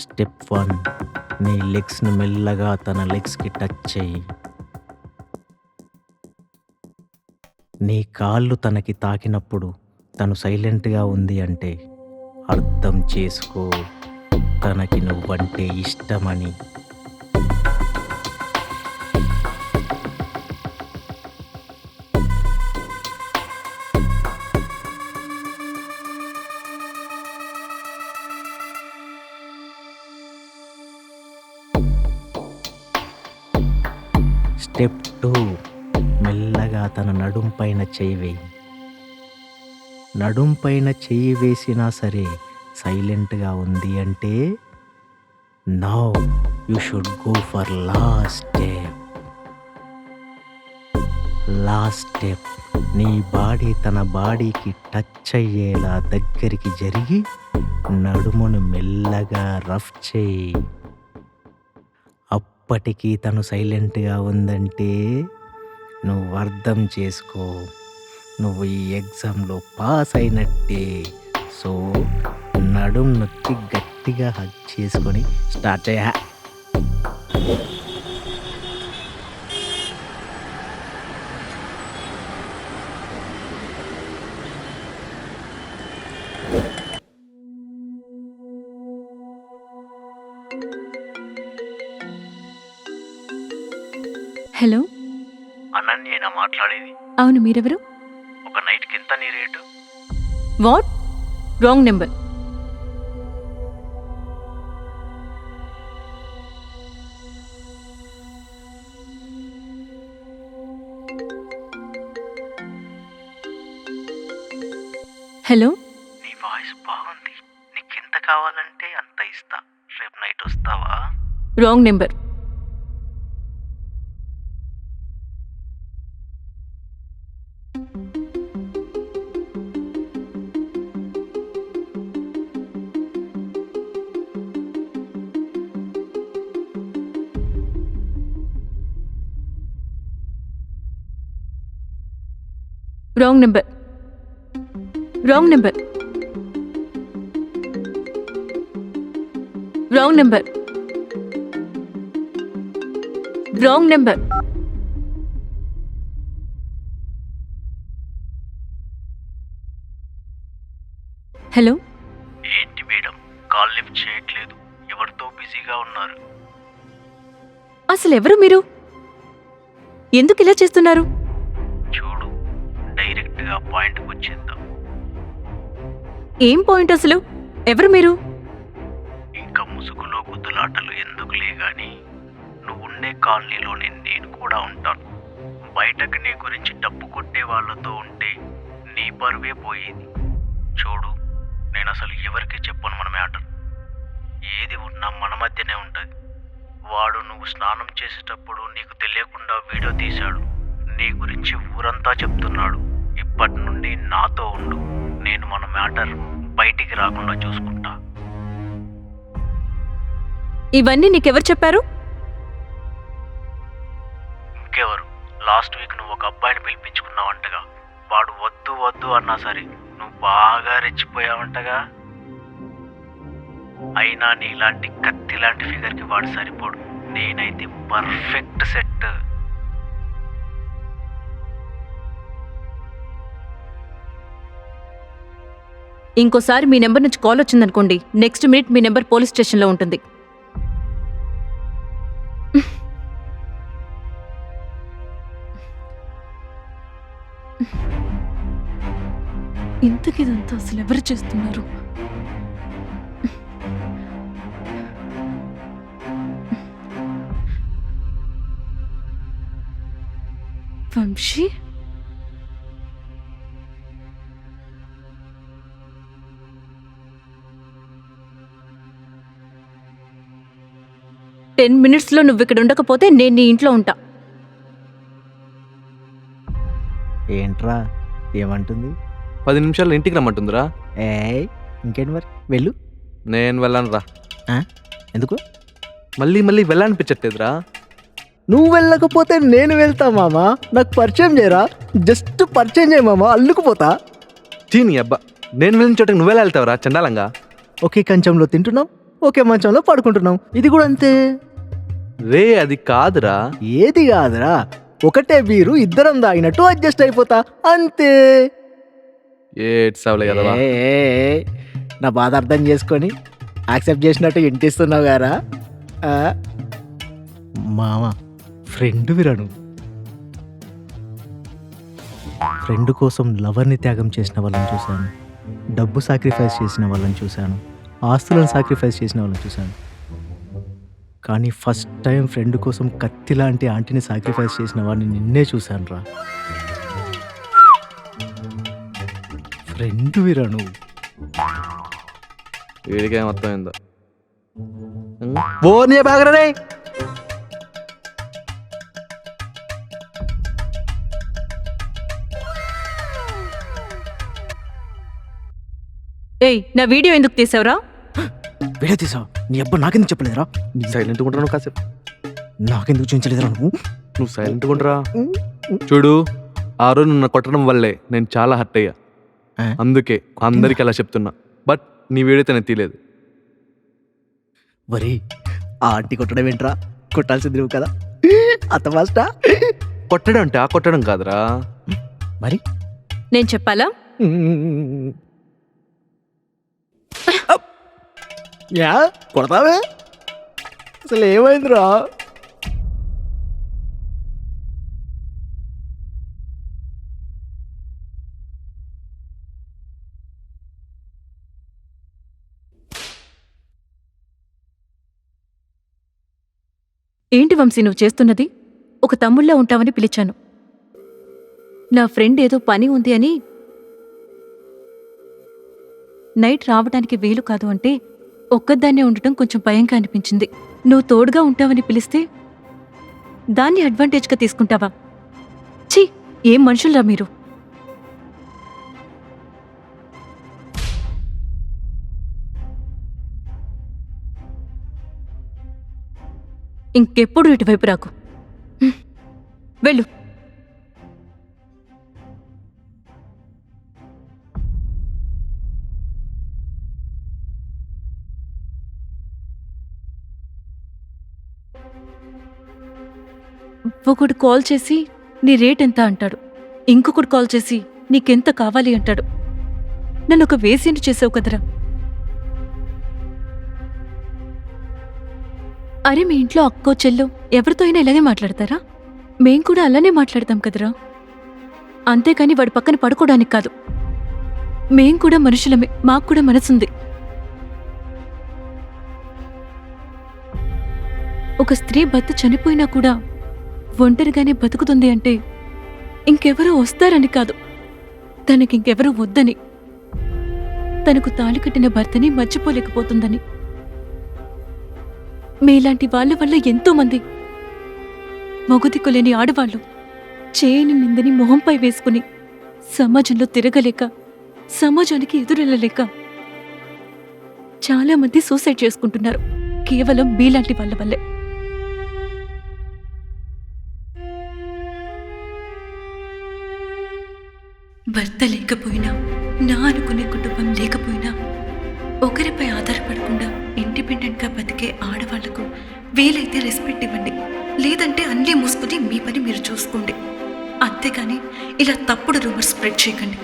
Step one నీ లెగ్స్ని మెల్లగా తన లెగ్స్కి టచ్ చెయ్యి నీ కాళ్ళు తనకి తాకినప్పుడు తను సైలెంట్గా ఉంది అంటే అర్థం చేసుకో. తనకి నువ్వంటే ఇష్టమని. స్టెప్ టూ మెల్లగా తన నడుం పైన వేయి. నడుంపైన చేయి చెయ్యి వేసినా సరే సైలెంట్గా ఉంది అంటే now you should go for last step. Last step నీ బాడీ తన బాడీకి టచ్ అయ్యేలా దగ్గరికి జరిగి నడుమును మెల్లగా రఫ్ చేయి. ఇప్పటికీ తను సైలెంట్గా ఉందంటే నువ్వు అర్థం చేసుకో. నువ్వు ఈ ఎగ్జామ్లో పాస్ అయినట్టే. సో నడుం నొక్కి గట్టిగా హక్ చేసుకొని స్టార్ట్ చేయ. హలో? అనన్యేనా మాట్లాడేది. అవును మీరెవరు? ఒక నైట్కి ఎంత నీ rate? What? Wrong number. Hello? నీ వాయిస్ బాగుంది. నీకు ఎంత కావాలంటే అంత ఇస్తా. రేపు నైట్ వస్తావా? Wrong number. Wrong number wrong number wrong number wrong number hello ఏంటి మేడం? కాల్ లిఫ్ట్ చేయట్లేదు. ఎవరితో బిజీగా ఉన్నారు? అసలు ఎవరు మీరు? ఎందుకు ఇలా చేస్తున్నారు? డైరెక్ట్గా పాయింట్కి వచ్చేద్దాం. ఏం పాయింట్ అసలు? ఎవరు మీరు? ఇంకా ముసుగులో గుద్దులాటలు ఎందుకులే గాని నువ్వు ఉండే కాలనీలోనే నేను కూడా ఉంటాను. బయటకు నీ గురించి డబ్బు కొట్టే వాళ్ళతో ఉంటే నీ పరువే పోయేది. చూడు నేను అసలు ఎవరికి చెప్పను మన మ్యాటర్. ఏది ఉన్నా మన మధ్యనే ఉంటుంది. వాడు నువ్వు స్నానం చేసేటప్పుడు నీకు తెలియకుండా వీడియో తీశాడు. నీ గురించి ఊరంతా చెప్తున్నాడు. ఇప్పటి నుండి నాతో ఉండు. నేను మన మ్యాటర్ బయటికి రాకుండా చూసుకుంటా. ఇవన్నీ నీకెవరు చెప్పారు? ఇంకెవరు? లాస్ట్ వీక్ నువ్వు ఒక అబ్బాయిని పిలిపించుకున్నావంటగా. వాడు వద్దు వద్దు అన్నా సరే నువ్వు బాగా రెచ్చిపోయావంటగా. అయినా నీలాంటి కత్తి లాంటి ఫిగర్కి వాడు సరిపోడు. నేనైతే పర్ఫెక్ట్ సెట్ ఇంకోసారి మీ నెంబర్ నుంచి కాల్ వచ్చిందనుకోండి నెక్స్ట్ మినిట్ మీ నెంబర్ పోలీస్ స్టేషన్లో ఉంటుంది. ఇంతకిదంతా అసలు ఎవరు చేస్తున్నారు? వంశీ? టెన్ మినిట్స్లో నువ్వు ఇక్కడ ఉండకపోతే నేను నీ ఇంట్లో ఉంటా. ఏంట్రా? ఏమంటుంది? పది నిమిషాలు ఇంటికి రమ్మంటుందిరా. ఏ ఇంకేంటి మరి? వెళ్ళు. నేను వెళ్ళను రా. ఎందుకు? మళ్ళీ మళ్ళీ వెళ్ళాలనిపించట్లేదురా. నువ్వు వెళ్ళకపోతే నేను వెళ్తా మామా? నాకు పరిచయం చేయరా? జస్ట్ పరిచయం చేయ మామా. అల్లుకుపోతా? చీని అబ్బా. నేను వెళ్ళిన చోటకి నువ్వెలా వెళ్తావురా చండాలంగా? ఒకే కంచంలో తింటున్నాం ఒకే మంచంలో పడుకుంటున్నాం ఇది కూడా అంతే. రే అది కాదురా. ఏది కాదురా? ఒకటే బీరు ఇద్దరం తాగినట్టు అడ్జస్ట్ అయిపోతా అంతే. ఏ, ఏ, నా బాధ అర్థం చేసుకొని యాక్సెప్ట్ చేసినట్టు ఇంటిస్తున్నావు గారా? మామ ఫ్రెండ్ విరను ఫ్రెండ్ కోసం లవర్ని త్యాగం చేసిన వాళ్ళని చూశాను. డబ్బు సాక్రిఫైస్ చేసిన వాళ్ళని చూశాను. ఆస్తులను సాక్రిఫైస్ చేసిన వాళ్ళని చూశాను. కానీ ఫస్ట్ టైం ఫ్రెండ్ కోసం కత్తి లాంటి ఆంటీని సాక్రిఫైస్ చేసిన వాడిని నిన్నే చూశాను రా. ఫ్రెండ్ విరను వీడికే మొత్తం ఏందో బాగరే ఏయ్ నా వీడియో ఎందుకు తీసావురా? వీడియో తీసావు? నీ అబ్బా నాకెందుకు చెప్పలేదురా? నీ- సైలెంట్గా ఉంటాను కాసేపు? నాకెందుకు చూపించలేదురా నువ్వు? నువ్వు సైలెంట్గా ఉండరా? చూడు ఆ రోజు నన్ను కొట్టడం వల్లే నేను చాలా హర్ట్ అయ్యా? అందుకే అందరికి అలా చెప్తున్నా. బట్ నీ వీడియో నేను తీయలేదు. మరి ఆ ఆంటీ కొట్టడం ఏంట్రా? కొట్టాల్సింది నువ్వు కదా? అత్త మాస్టా కొట్టడం అంటే ఆ కొట్టడం కాదురా. మరి? నేను చెప్పాలా. యా? కొడతావే? అసలు ఏమైందిరా? ఏంటి వంశీ నువ్వు చేస్తున్నది? ఒక తమ్ముళ్ళ ఉంటావని పిలిచాను. నా ఫ్రెండ్ ఏదో పని ఉంది అని నైట్ రావడానికి వీలు కాదు అంటే ఒక్కదాన్నే ఉండటం కొంచెం భయంగా అనిపించింది. నువ్వు తోడుగా ఉంటావని పిలిస్తే దాన్ని అడ్వాంటేజ్గా తీసుకుంటావా? ఛీ ఏం మనుషులరా మీరు? ఇంకెప్పుడు ఇటువైపు రాకు. వెళ్ళు. ఒకడు కాల్ చేసి నీ రేట్ ఎంత? అంటాడు. ఇంకొకడు కాల్ చేసి నీకెంత కావాలి? అంటాడు. నన్ను ఒక వేసింటి చేసావు కదరా? అరే మీ ఇంట్లో అక్కో చెల్లో ఎవరితో అయినా ఇలాగే మాట్లాడతారా? మేం కూడా అలానే మాట్లాడతాం కదరా? అంతేకాని వాడి పక్కన పడుకోవడానికి కాదు. మేం కూడా మనుషులమే మాకు కూడా మనసుంది. ఒక స్త్రీ భర్త చనిపోయినా కూడా ఒంటరిగానే బతుకుతుంది అంటే ఇంకెవరో వస్తారని కాదు. తనకి ఇంకెవరూ వద్దని. తనకు తాళి కట్టిన భర్తని మర్చిపోలేకపోతుందని. మీలాంటి వాళ్ళ వల్ల ఎంతో మంది ఆడవాళ్ళు చేయని నిందని మొహంపై వేసుకుని సమాజంలో తిరగలేక సమాజానికి ఎదురెళ్ళలేక చాలామంది సూసైడ్ చేసుకుంటున్నారు. కేవలం మీలాంటి వాళ్ళ వల్లే. భర్త లేకపోయినా నా అనుకునే కుటుంబం లేకపోయినా ఒకరిపై ఆధారపడకుండా ఇండిపెండెంట్గా బతికే ఆడవాళ్ళకు వీలైతే రెస్పెక్ట్ ఇవ్వండి. లేదంటే అన్నీ మూసుకుని మీ పని మీరు చూసుకోండి. అంతేగాని ఇలా తప్పుడు రూమర్ స్ప్రెడ్ చేయకండి.